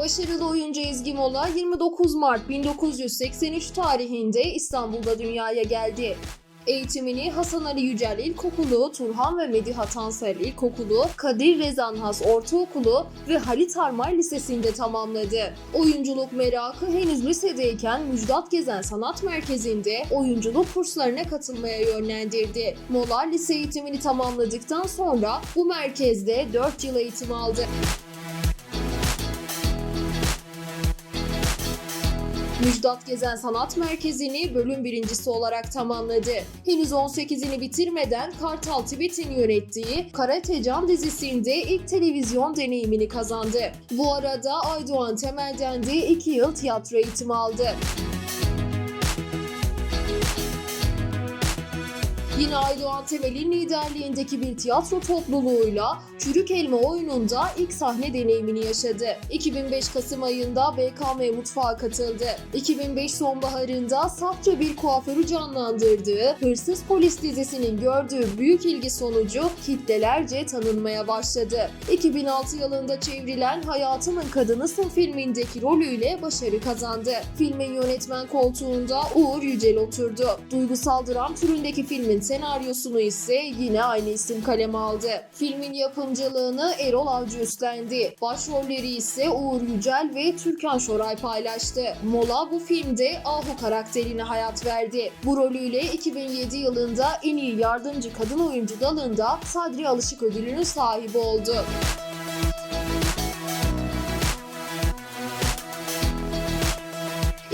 Başarılı oyuncu Ezgi Mola 29 Mart 1983 tarihinde İstanbul'da dünyaya geldi. Eğitimini Hasan Ali Yücel İlkokulu, Turhan ve Mediha Tansel İlkokulu, Kadir Rezanhas Ortaokulu ve Halit Harmay Lisesi'nde tamamladı. Oyunculuk merakı henüz lisedeyken Müjdat Gezen Sanat Merkezi'nde oyunculuk kurslarına katılmaya yönlendirdi. Mola lise eğitimini tamamladıktan sonra bu merkezde 4 yıl eğitim aldı. Müjdat Gezen Sanat Merkezi'ni bölüm birincisi olarak tamamladı. Henüz 18'ini bitirmeden Kartal Tibet'in yönettiği Karatecan dizisinde ilk televizyon deneyimini kazandı. Bu arada Aydoğan Temel'den de 2 yıl tiyatro eğitimi aldı. Yine Aydoğan Temel'in liderliğindeki bir tiyatro topluluğuyla Çürük Elma oyununda ilk sahne deneyimini yaşadı. 2005 Kasım ayında BKM Mutfağa katıldı. 2005 sonbaharında safça bir kuaförü canlandırdığı Hırsız Polis dizisinin gördüğü büyük ilgi sonucu kitlelerce tanınmaya başladı. 2006 yılında çevrilen Hayatımın Kadınısın filmindeki rolüyle başarı kazandı. Filmin yönetmen koltuğunda Uğur Yücel oturdu. Duygusal dram türündeki filmin senaryosunu ise yine aynı isim kaleme aldı. Filmin yapımcılığını Erol Avcı üstlendi. Başrolleri ise Uğur Yücel ve Türkan Şoray paylaştı. Mola bu filmde Ahu karakterine hayat verdi. Bu rolüyle 2007 yılında en iyi yardımcı kadın oyuncu dalında Sadri Alışık ödülünün sahibi oldu.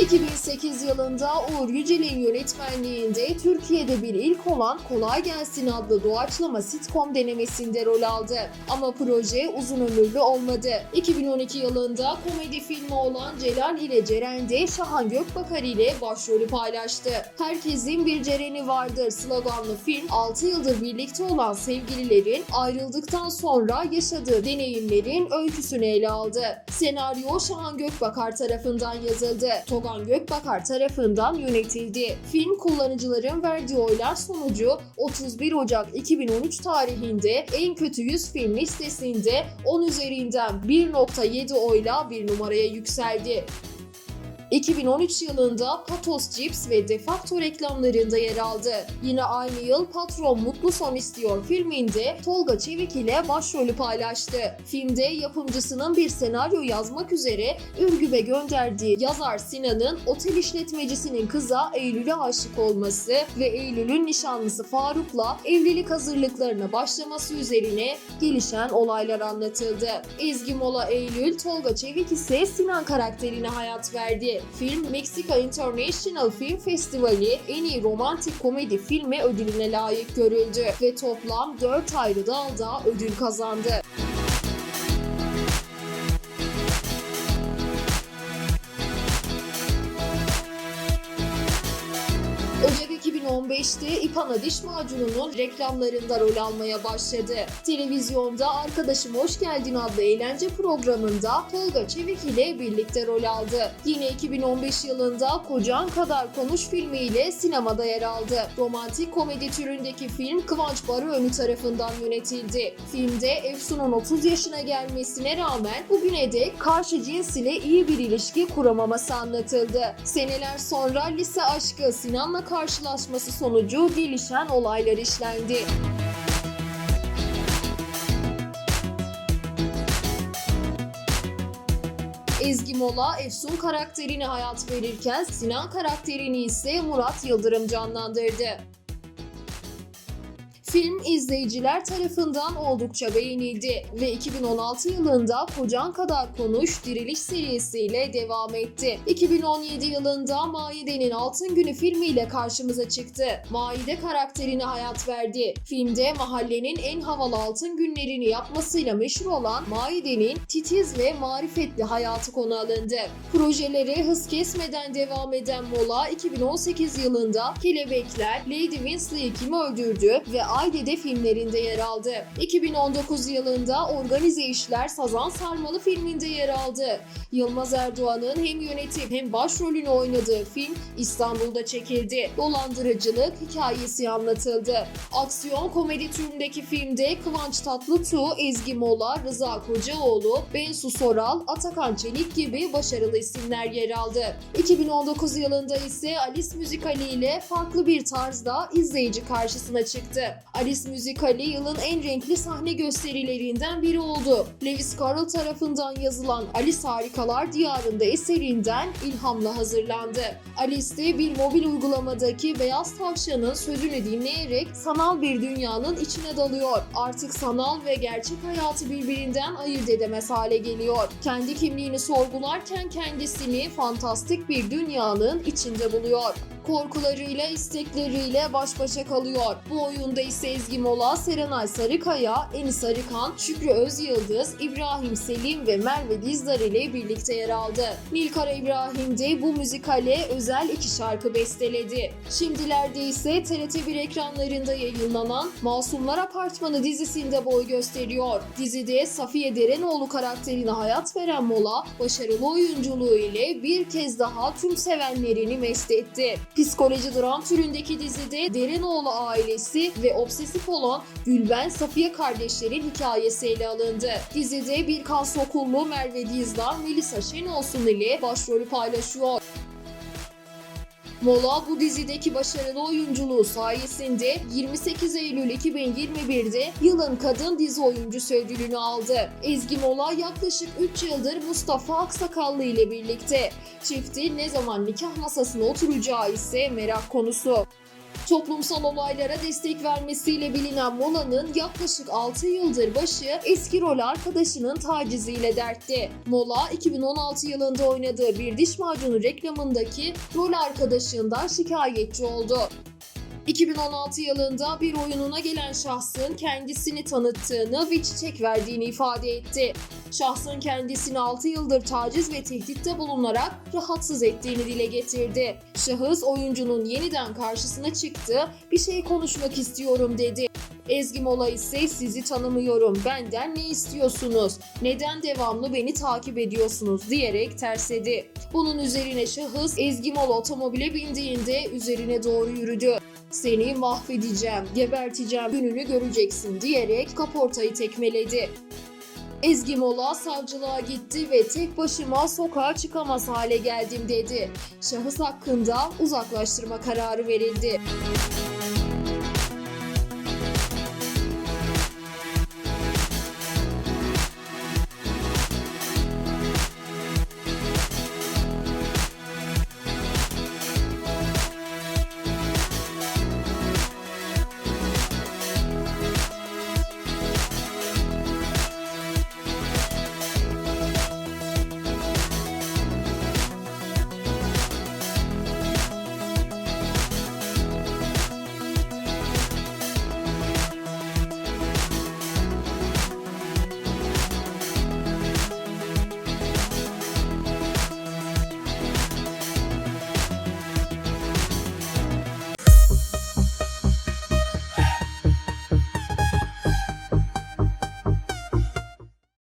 ...2008 yılında Uğur Yücel'in yönetmenliğinde Türkiye'de bir ilk olan Kolay Gelsin adlı doğaçlama sitcom denemesinde rol aldı. Ama proje uzun ömürlü olmadı. 2012 yılında komedi filmi olan Celal ile Ceren de Şahan Gökbakar ile başrolü paylaştı. Herkesin bir Ceren'i vardır sloganlı film 6 yıldır birlikte olan sevgililerin ayrıldıktan sonra yaşadığı deneyimlerin öyküsünü ele aldı. Senaryo Şahan Gökbakar tarafından yazıldı. Togan Gökbakar tarafından yönetildi. Film kullanıcıların verdiği oylar sonucu 31 Ocak 2013 tarihinde en kötü 100 film listesinde 10 üzerinden 1.7 oyla bir numaraya yükseldi. 2013 yılında Patos Cips ve Defacto reklamlarında yer aldı. Yine aynı yıl Patron Mutlu Son İstiyor filminde Tolga Çevik ile başrolü paylaştı. Filmde yapımcısının bir senaryo yazmak üzere Ürgüp'e gönderdiği yazar Sinan'ın otel işletmecisinin kıza Eylül'e aşık olması ve Eylül'ün nişanlısı Faruk'la evlilik hazırlıklarına başlaması üzerine gelişen olaylar anlatıldı. Ezgi Mola Eylül, Tolga Çevik ise Sinan karakterine hayat verdi. Film Meksika International Film Festivali en iyi romantik komedi filmi ödülüne layık görüldü ve toplam 4 ayrı dalda ödül kazandı. 2015'te İpana diş macununun reklamlarında rol almaya başladı. Televizyonda Arkadaşım Hoş Geldin adlı eğlence programında Tolga Çevik ile birlikte rol aldı. Yine 2015 yılında Kocan Kadar Konuş filmiyle sinemada yer aldı. Romantik komedi türündeki film Kıvanç Barıönü tarafından yönetildi. Filmde Efsun'un 30 yaşına gelmesine rağmen bugüne dek karşı cins ile iyi bir ilişki kuramaması anlatıldı. Seneler sonra lise aşkı Sinan'la karşılaşması sonucu gelişen olaylar işlendi. Ezgi Mola, Efsun karakterine hayat verirken Sinan karakterini ise Murat Yıldırım canlandırdı. Film izleyiciler tarafından oldukça beğenildi ve 2016 yılında Kocan Kadar Konuş Diriliş serisiyle devam etti. 2017 yılında Maide'nin Altın Günü filmiyle karşımıza çıktı. Maide karakterine hayat verdi. Filmde mahallenin en havalı altın günlerini yapmasıyla meşhur olan Maide'nin titiz ve marifetli hayatı konu alındı. Projeleri hız kesmeden devam eden Mola 2018 yılında Kelebekler, Lady Winsley'i kim öldürdü ve Aile'de filmlerinde yer aldı. 2019 yılında Organize İşler Sazan Sarmalı filminde yer aldı. Yılmaz Erdoğan'ın hem yönetim hem başrolünü oynadığı film İstanbul'da çekildi. Dolandırıcılık hikayesi anlatıldı. Aksiyon komedi türündeki filmde Kıvanç Tatlıtuğ, Ezgi Mola, Rıza Kocaoğlu, Bensu Soral, Atakan Çelik gibi başarılı isimler yer aldı. 2019 yılında ise Alice müzikali ile farklı bir tarzda izleyici karşısına çıktı. Alice müzikali yılın en renkli sahne gösterilerinden biri oldu. Lewis Carroll tarafından yazılan Alice Harikalar Diyarında eserinden ilhamla hazırlandı. Alice bir mobil uygulamadaki beyaz tavşanın sözünü dinleyerek sanal bir dünyanın içine dalıyor. Artık sanal ve gerçek hayatı birbirinden ayırt edemez hale geliyor. Kendi kimliğini sorgularken kendisini fantastik bir dünyanın içinde buluyor korkularıyla, istekleriyle baş başa kalıyor. Bu oyunda ise Ezgi Mola, Serenay Sarıkaya, Enis Arıkan, Şükrü Özyıldız, İbrahim Selim ve Merve Dizdar ile birlikte yer aldı. Nilkara İbrahim de bu müzikale özel iki şarkı besteledi. Şimdilerde ise TRT1 ekranlarında yayınlanan Masumlar Apartmanı dizisinde boy gösteriyor. Dizide Safiye Derenoğlu karakterine hayat veren Mola, başarılı oyunculuğu ile bir kez daha tüm sevenlerini mest etti. Psikoloji dram türündeki dizide Derenoğlu ailesi ve obsesif olan Gülben Safiye kardeşlerin hikayesi ele alındı. Dizide bir kas okullu Merve Dizdar, Melisa Şenolsun ile başrolü paylaşıyor. Mola bu dizideki başarılı oyunculuğu sayesinde 28 Eylül 2021'de yılın kadın dizi oyuncusu ödülünü aldı. Ezgi Mola yaklaşık 3 yıldır Mustafa Aksakallı ile birlikte. Çifti ne zaman nikah masasına oturacağı ise merak konusu. Toplumsal olaylara destek vermesiyle bilinen Mola'nın yaklaşık 6 yıldır başı eski rol arkadaşının taciziyle dertti. Mola 2016 yılında oynadığı bir diş macunu reklamındaki rol arkadaşından şikayetçi oldu. 2016 yılında bir oyununa gelen şahsın kendisini tanıttığını ve çiçek verdiğini ifade etti. Şahsın kendisini 6 yıldır taciz ve tehditte bulunarak rahatsız ettiğini dile getirdi. Şahıs oyuncunun yeniden karşısına çıktı, bir şey konuşmak istiyorum dedi. Ezgi Mola ise sizi tanımıyorum, benden ne istiyorsunuz, neden devamlı beni takip ediyorsunuz diyerek tersledi. Bunun üzerine şahıs Ezgi Mola otomobile bindiğinde üzerine doğru yürüdü. Seni mahvedeceğim, geberteceğim, gününü göreceksin diyerek kaportayı tekmeledi. Ezgi Mola savcılığa gitti ve tek başıma sokağa çıkamaz hale geldim dedi. Şahıs hakkında uzaklaştırma kararı verildi.